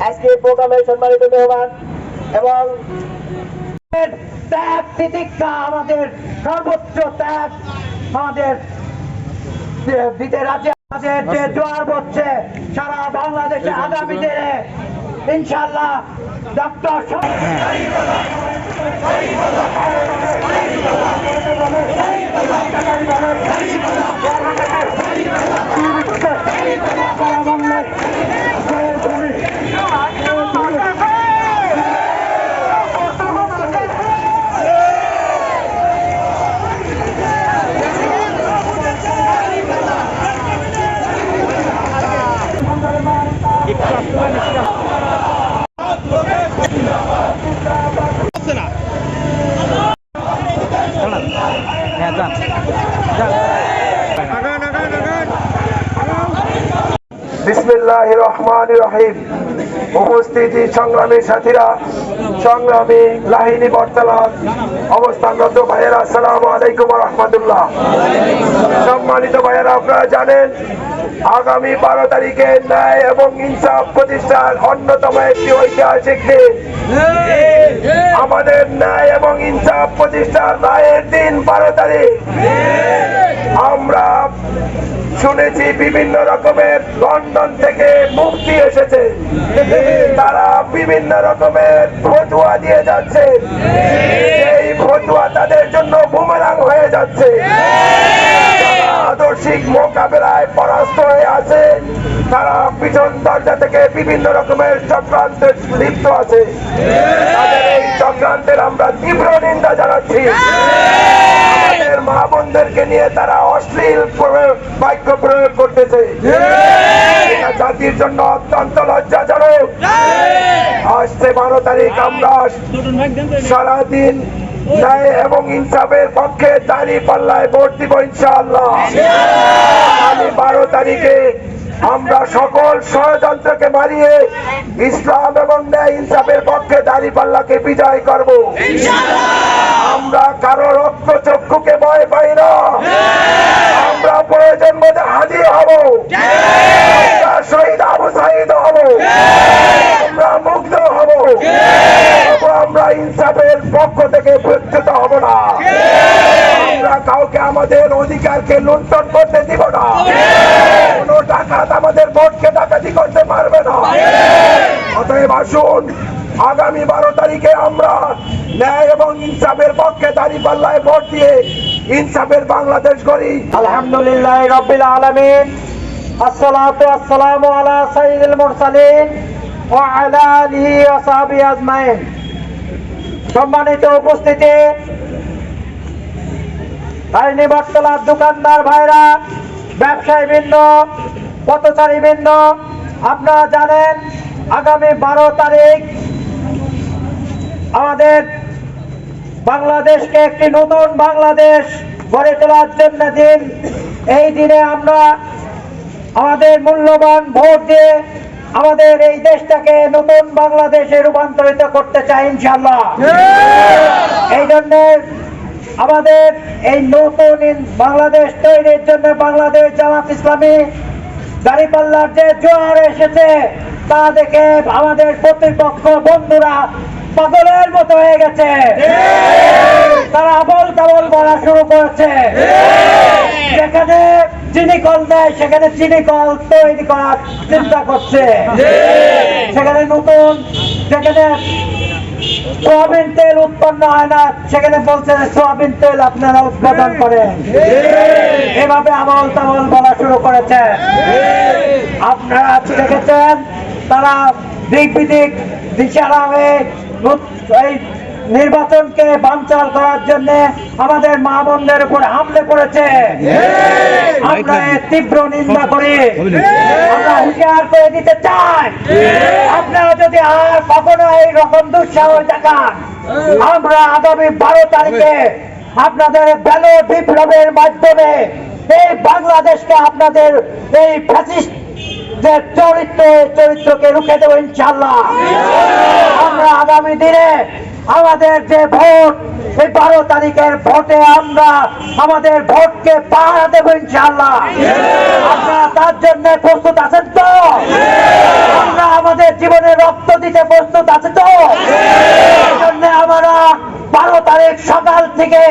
আজকে প্রোগ্রামের সম্মানিত মেহমান এবং ত্যাগ তিতিক্ষা আমাদের সর্বোচ্চ ত্যাগ আমাদের দিতে রাজ্যে আমাদের যে জোয়ার বচ্ছে সারা বাংলাদেশে আগামী দিনে ইনশাল্লাহ ডক্টর বিসমিল্লাহ রহমান রহিম। উপস্থিতি সংগ্রামী সাথীরা সংগ্রামী লাহিনী বর্তমান অবস্থানরত ভাইয়েরা, আসসালামু আলাইকুম রহমতুল্লাহ। সম্মানিত ভাইয়েরা, আপনারা জানেন, আগামী বারো তারিখে ন্যায় এবং ইনসাফ প্রতিষ্ঠার অন্যতম একটি ঐতিহাসিক দিন। আমাদের ন্যায় এবং ইনসাফ প্রতিষ্ঠার রায়ের দিন বারো তারিখ। আমরা শুনেছি বিভিন্ন রকমের লন্ডন থেকে মুক্তি এসেছে। তারা বিভিন্ন রকমের ফতুয়া দিয়ে যাচ্ছে। এই ফতুয়া তাদের জন্য বুমেরাং হয়ে যাচ্ছে। আদর্শিক মোকাবেলায় পরাস্ত হয়ে আছে, তারা পিছন দরজা থেকে বিভিন্ন রকমের চক্রান্তে লিপ্ত আছে। তাদের এই চক্রান্তের আমরা তীব্র নিন্দা জানাচ্ছি। আমাদের মা বোনদেরকে নিয়ে তারা অশ্লীল বাক্য প্রয়োগ করতেছে। জাতির জন্য অত্যন্ত লজ্জাজনক। আসছে বারো তারিখ আমরা সারাদিন ন্যায় এবং ইনসাফের পক্ষে দাঁড়িয়ে পাল্লায় ভোট দিব ইনশাআল্লাহ। বারো তারিখে আমরা সকল ষড়যন্ত্রকে মারিয়ে ইসলাম এবং ন্যায় ইনসাফের পক্ষে দাঁড়িয়ে পাল্লাকে বিজয় করব। আমরা কারও রক্ত চক্ষুকে ভয় পাই না। আমরা প্রয়োজন মধ্যে হাজির হব। আমরা শহীদ আবু সাহিদ হব। আমরা মুগ্ধ হব। আমরা ইনসাফের পক্ষ থেকে বিচ্যুত হব না। আমরা কাউকে আমাদের অধিকারকে লুণ্ঠন করতে দিব না। ডাকাত আমাদের ভোটকে ডাকাতি করতে পারবে না। অতএব আসুন, আগামী বারো তারিখে আমরা ন্যায় এবং ইনসাফের পক্ষে দাঁড়িয়ে পাল্লায় ভোট দিয়ে ইনসাফের বাংলাদেশ গড়ি। আলহামদুলিল্লাহ রবিল আলমিন। আলা আলা আজমাইন। সম্মানিত উপস্থিতি। আইনি বটতলার দোকানদার ভাইরা ব্যবসায়ী বৃন্দ পথচারী বৃন্দ আপনারা জানেন আগামী বারো তারিখ আমাদের বাংলাদেশকে একটি নতুন বাংলাদেশ গড়ে তোলার জন্য দিন। এই দিনে আমরা আমাদের মূল্যবান ভোট দিয়ে আমাদের এই দেশটাকে নতুন বাংলাদেশে রূপান্তরিত করতে চাই ইনশাল্লাহ এই জন্য আমাদের এই নতুন বাংলাদেশ তৈরির জন্য বাংলাদেশ জামাত ইসলামী দাঁড়িপাল্লার যে জোয়ার এসেছে, তা দেখে আমাদের প্রতিপক্ষ বন্ধুরা পাগলের মতো হয়ে গেছে। তারা আবল তাবল বলা শুরু করেছে। যেখানে চিনি কল দেয়, সেখানে চিনি কল তৈরি করার চিন্তা করছে। সেখানে নতুন যেখানে সোয়াবিন তেল উৎপন্ন হয় না। সেখানে বলছে সোয়াবিন তেল আপনারা উৎপাদন করেন। এভাবে আমল তামল বলা শুরু করেছে। আপনারা দেখেছেন, তারা দিক বিদিক হয়ে এই নির্বাচনকে বানচাল করার জন্য আমাদের মা বোনদের উপর হামলে করেছে। আমরা তীব্র নিন্দা করি আমরা হুঁশিয়ার করে দিতে চাই। আপনারা যদি আর কখনো এই রকম দুঃসাহস দেখান আমরা আগামী বারো তারিখে আপনাদের ব্যালট বিপ্লবের মাধ্যমে এই বাংলাদেশকে আপনাদের এই ফ্যাসিস্ট যে চরিত্র চরিত্রকে রুখে দেবো ইনশাল্লাহ আমরা আগামী দিনে আমাদের যে ভোট, এই বারো তারিখের ভোটে আমরা আমাদের ভোটকে পাহারা দেব ইনশাল্লাহ আপনারা তার জন্য প্রস্তুত আছেন তো? আমরা আমাদের জীবনে রক্ত দিতে প্রস্তুত আছে তো? আমরা বারো তারিখ সকাল থেকে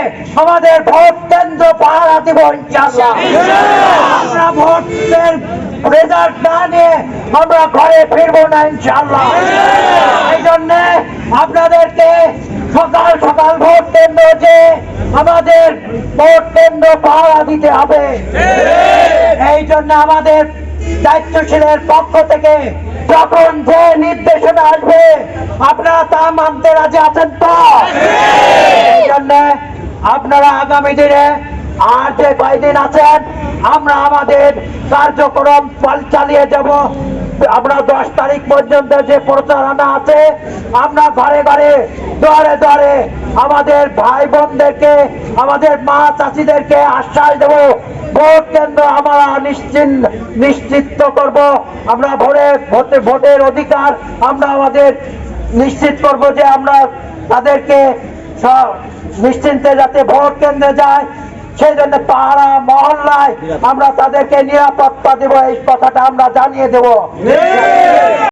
আমাদের ভোট কেন্দ্র পাহারা দিব ইনশাল্লাহ আমরা ভোটের রেজাল্ট না নিয়ে আমরা ঘরে ফিরবো না ইনশাল্লাহ জন্য আপনাদেরকে সকাল সকাল ভোট কেন্দ্র যে আমাদের ভোট কেন্দ্র পাহারা দিতে হবে। এই জন্য আমাদের দায়িত্বশীলের পক্ষ থেকে যখন যে নির্দেশনা আসবে, আপনারা তা মানতে রাজি আছেন তো? এই জন্য আপনারা আগামী দিনে আর যে কয়দিন আছেন, আমরা আমাদের কার্যক্রম চালিয়ে যাব। আমরা দশ তারিখ পর্যন্ত যে প্রচারণা আছে, আমরা ঘরে ঘরে দরে দরে আমাদের ভাই বোনদেরকে, আমাদের মা চাষিদেরকে আশ্বাস দেব। ভোট কেন্দ্র আমরা নিশ্চিন্ত নিশ্চিত করব। আমরা ভোরে ভোটে, ভোটের অধিকার আমরা আমাদের নিশ্চিত করব যে আমরা তাদেরকে সব নিশ্চিন্তে যাতে ভোট কেন্দ্রে যায়। সেই জন্য পাহারা মহল্লায় আমরা তাদেরকে নিরাপত্তা দেবো এই কথাটা আমরা জানিয়ে দেবো।